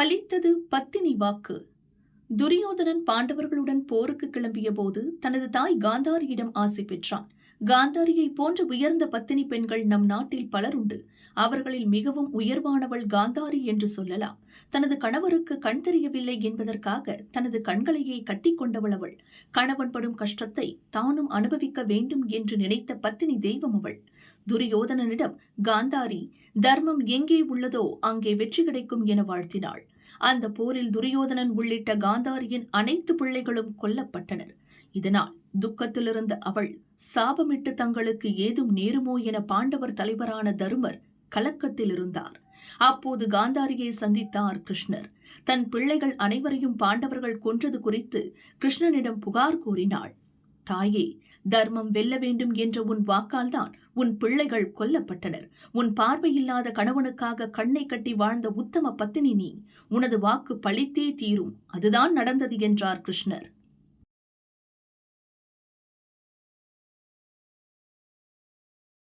பலித்தது பத்தினி வாக்கு. துரியோதனன் பாண்டவர்களுடன் போருக்கு கிளம்பிய போது தனது தாய் காந்தாரியிடம் ஆசை பெற்றான். காந்தாரியை போன்ற உயர்ந்த பத்தினி பெண்கள் நம் நாட்டில் பலருண்டு அவர்களில் மிகவும் உயர்வானவள் காந்தாரி என்று சொல்லலாம். தனது கணவருக்கு கண் தெரியவில்லை என்பதற்காக தனது கண்களையே கட்டிக்கொண்டவள் அவள். கணவன் படும் கஷ்டத்தை தானும் அனுபவிக்க வேண்டும் என்று நினைத்த பத்தினி தெய்வம் அவள். துரியோதனனிடம் காந்தாரி தர்மம் எங்கே உள்ளதோ அங்கே வெற்றி கிடைக்கும் என வாழ்த்தினாள். அந்த போரில் துரியோதனன் உள்ளிட்ட காந்தாரியின் அனைத்து பிள்ளைகளும் கொல்லப்பட்டனர். இதனால் துக்கத்திலிருந்த அவள் சாபமிட்டு தங்களுக்கு ஏதும் நேருமோ என பாண்டவர் தலைவரான தருமர் கலக்கத்தில் இருந்தார். அப்போது காந்தாரியை சந்தித்தார் கிருஷ்ணர். தன் பிள்ளைகள் அனைவரையும் பாண்டவர்கள் கொன்றது குறித்து கிருஷ்ணனிடம் புகார் கூறினாள். தாயே தர்மம் வெல்ல வேண்டும் என்ற உன் வாக்கால்தான் உன் பிள்ளைகள் கொல்லப்பட்டனர். உன் பார்வையில்லாத கணவனுக்காக கண்ணை கட்டி வாழ்ந்த உத்தம பத்தினி நீ. உனது வாக்கு பழித்தே தீரும். அதுதான் நடந்தது என்றார் கிருஷ்ணர்.